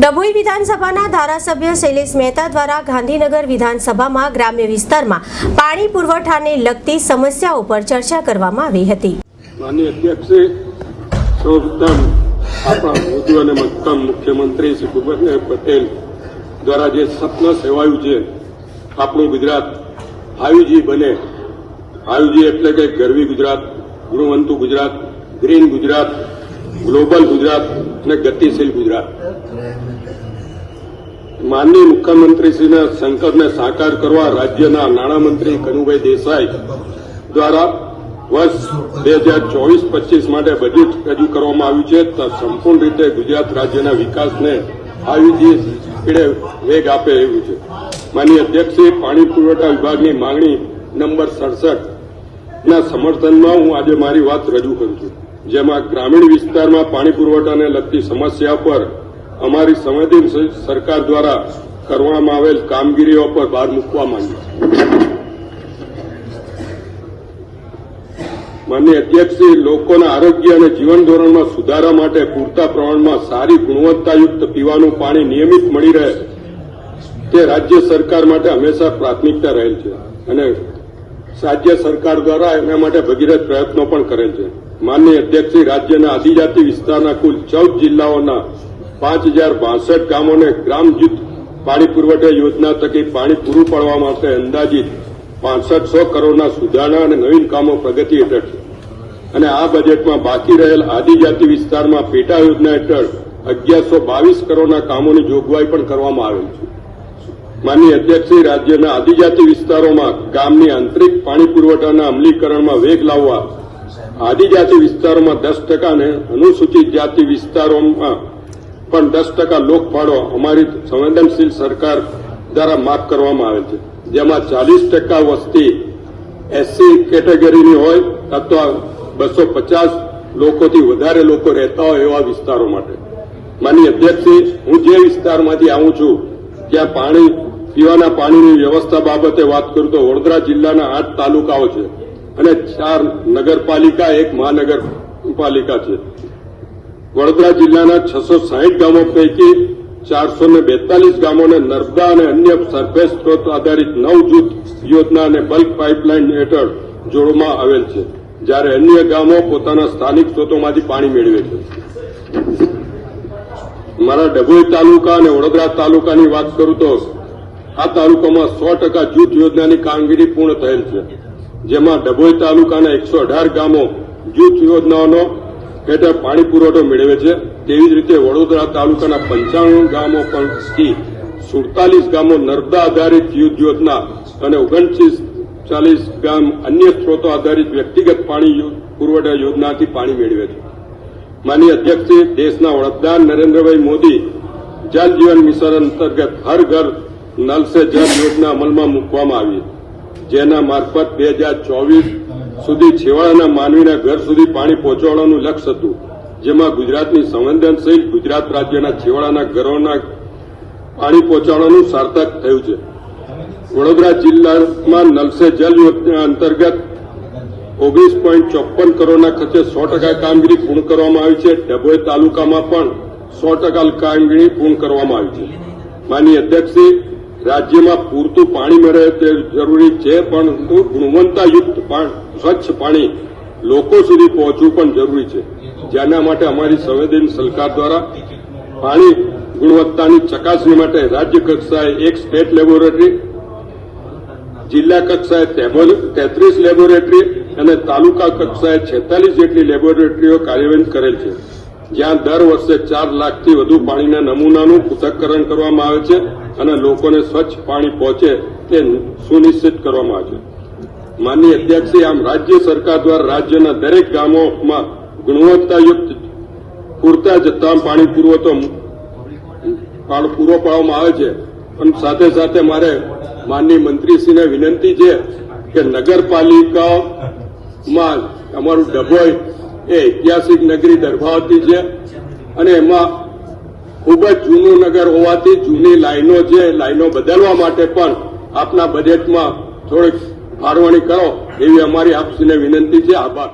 ડભોઈ વિધાનસભાના ધારાસભ્ય શૈલેષ મહેતા દ્વારા ગાંધીનગર વિધાનસભામાં ગ્રામ્ય વિસ્તારમાં પાણી પુરવઠાને લગતી સમસ્યાઓ પર ચર્ચા કરવામાં આવી હતી. આપણા મુખ્યમંત્રી શ્રી ભૂપેન્દ્ર પટેલ દ્વારા જે સપના સેવાયું છે, આપણું ગુજરાત આયુજી બને. આયુજી એટલે કે ગરવી ગુજરાત, ગુણવંતુ ગુજરાત, ગ્રીન ગુજરાત ગ્લોબલ ગુજરાત અને ગતિશીલ ગુજરાત. માનનીય મુખ્યમંત્રીશ્રીના સંકલ્પને સાકાર કરવા રાજ્યના નાણામંત્રી કનુભાઈ દેસાઈ દ્વારા વર્ષ બે હજાર ચોવીસ પચીસ માટે બજેટ રજૂ કરવામાં આવ્યું છે. સંપૂર્ણ રીતે ગુજરાત રાજ્યના વિકાસને આવી સ્પીડે વેગ આપે એવું છે. માનીય અધ્યક્ષે પાણી પુરવઠા વિભાગની માંગણી નંબર સડસઠ ના સમર્થનમાં હું આજે મારી વાત રજૂ કરું છું. જેમાં ગ્રામીણ વિસ્તારમાં પાણી પુરવઠાને લગતી સમસ્યા પર અમારી સંવેદનશીલ સરકાર દ્વારા કરવામાં આવેલ કામગીરીઓ પર ભાર મૂકવા માંગી છીએ. માનનીય અધ્યક્ષશ્રી લોકોના આરોગ્ય અને જીવન ધોરણમાં સુધારા માટે પૂરતા પ્રમાણમાં સારી ગુણવત્તાયુક્ત પીવાનું પાણી નિયમિત મળી રહે તે રાજ્ય સરકાર માટે હંમેશા પ્રાથમિકતા રહેલ છે. અને રાજ્ય સરકાર દ્વારા એના માટે ભગીરથ પ્રયત્નો પણ કરેલ છે. માનનીય અધ્યક્ષશ્રી, રાજ્યના આદિજાતિ વિસ્તારના કુલ ચૌદ જિલ્લાઓના પાંચ હજાર બાસઠ ગામોને ગ્રામ જૂથ પાણી પુરવઠા યોજના થકી પાણી પૂરું પાડવા માટે અંદાજિત પાંસઠસો કરોડના સુધારણા અને નવીન કામો પ્રગતિ હેઠળ છે. અને આ બજેટમાં બાકી રહેલ આદિજાતિ વિસ્તારમાં પેટા યોજના હેઠળ અગિયારસો બાવીસ કરોડના કામોની જોગવાઈ પણ કરવામાં આવેલ છે. માનનીય અધ્યક્ષશ્રી રાજ્યના આદિજાતિ વિસ્તારોમાં ગામની આંતરિક પાણી પુરવઠાના અમલીકરણમાં વેગ લાવવા, આદિજાતિ વિસ્તારોમાં દસ ટકા અને અનુસૂચિત જાતિ વિસ્તારોમાં પણ દસ ટકા લોકફાળો અમારી સંવેદનશીલ સરકાર દ્વારા માફ કરવામાં આવે છે. જેમાં ચાલીસ ટકા વસ્તી એસસી કેટેગરીની હોય અથવા બસો પચાસ લોકોથી વધારે લોકો રહેતા હોય એવા વિસ્તારો માટે. માની અધ્યક્ષશ્રી હું જે વિસ્તારમાંથી આવું છું, ત્યાં પાણી પીવાના પાણીની વ્યવસ્થા બાબતે વાત કરું તો વડોદરા જિલ્લાના આઠ તાલુકાઓ છે અને ચાર નગરપાલિકા, એક મહાનગરપાલિકા છે. વડોદરા જિલ્લાના છસો સાહીઠ ગામો પૈકી ચારસો ને બેતાલીસ ગામોને નર્મદા અને અન્ય સરફેસ સ્ત્રોત આધારિત નવ જૂથ યોજના અને બલ્ક પાઇપલાઇન હેઠળ જોડવામાં આવેલ છે, જ્યારે અન્ય ગામો પોતાના સ્થાનિક સ્ત્રોતોમાંથી પાણી મેળવે છે. મારા ડભોઈ તાલુકા અને વડોદરા તાલુકાની વાત કરું તો આ તાલુકામાં સો ટકા જૂથ યોજનાની કામગીરી પૂર્ણ થયેલ છે, જેમાં ડભોઈ તાલુકાના એકસો અઢાર ગામો જૂથ યોજનાઓનો હેઠળ પાણી પુરવઠો મેળવે છે. તેવી જ રીતે વડોદરા તાલુકાના પંચાણું ગામો પણથી સુડતાલીસ ગામો નર્મદા આધારિત યુદ્ધ યોજના અને ઓગણત્રીસ ચાલીસ ગામ અન્ય સ્ત્રોતો આધારિત વ્યક્તિગત પાણી પુરવઠા યોજનાથી પાણી મેળવે છે. માનીય અધ્યક્ષે દેશના વડાપ્રધાન નરેન્દ્રભાઈ મોદી, જલ જીવન મિશન અંતર્ગત હર ઘર નલ સે જલ યોજના અમલમાં મૂકવામાં આવી જેના મારફત બે હજાર ચોવીસ સુધી છેવાડાના માનવીના ઘર સુધી પાણી પહોંચાડવાનું લક્ષ્ય હતું. જેમાં ગુજરાતની સંવેદનશીલ ગુજરાત રાજ્યના છેવાડાના ઘરોના પાણી પહોંચાડવાનું સાર્થક થયું છે. વડોદરા જિલ્લામાં નલસે જલ યોજના અંતર્ગત ઓગણીસ પોઈન્ટ ચોપન કરોડના ખર્ચે સો ટકા કામગીરી પૂર્ણ કરવામાં આવી છે. ડભોઈ તાલુકામાં પણ સો ટકા કામગીરી પૂર્ણ કરવામાં આવી છે. માનનીય અધ્યક્ષશ્રી રાજ્યમાં પૂરતું પાણી મળે તે જરૂરી છે પરંતુ ગુણવત્તાયુક્ત સ્વચ્છ પાણી લોકો સુધી પહોંચવું પણ જરૂરી છે. જેના માટે અમારી સંવેદન સરકાર દ્વારા પાણી ગુણવત્તાની ચકાસણી માટે રાજ્ય કક્ષાએ એક સ્ટેટ લેબોરેટરી, જિલ્લા કક્ષાએ તેત્રીસ લેબોરેટરી અને તાલુકા કક્ષાએ છેતાલીસ જેટલી લેબોરેટરીઓ કાર્યવાહી કરેલ છે. જ્યાં દર વર્ષે ચાર લાખથી વધુ પાણીના નમૂનાનું પૃથ્થકરણ કરવામાં આવે છે અને લોકોને સ્વચ્છ પાણી પહોંચે તે સુનિશ્ચિત કરવામાં આવે છે. માનનીય અધ્યક્ષે આમ રાજ્ય સરકાર દ્વારા રાજ્યના દરેક ગામોમાં ગુણવત્તાયુક્ત, પૂરતા જથ્થા પાણી પુરવઠો પૂરો પાડવામાં આવે છે. પણ સાથે સાથે મારે માનનીય મંત્રીશ્રીને વિનંતી છે કે નગરપાલિકામાં અમારું ડભોઈ એ ઐતિહાસિક નગરી દર્ભાવતી છે. અને એમાં ખૂબ જ જૂનું નગર હોવાથી જૂની લાઈનો છે. લાઈનો બદલવા માટે પણ આપના બજેટમાં થોડીક ફાળવણી કરો. એવી અમારી આપશ્રીને વિનંતી છે. આભાર.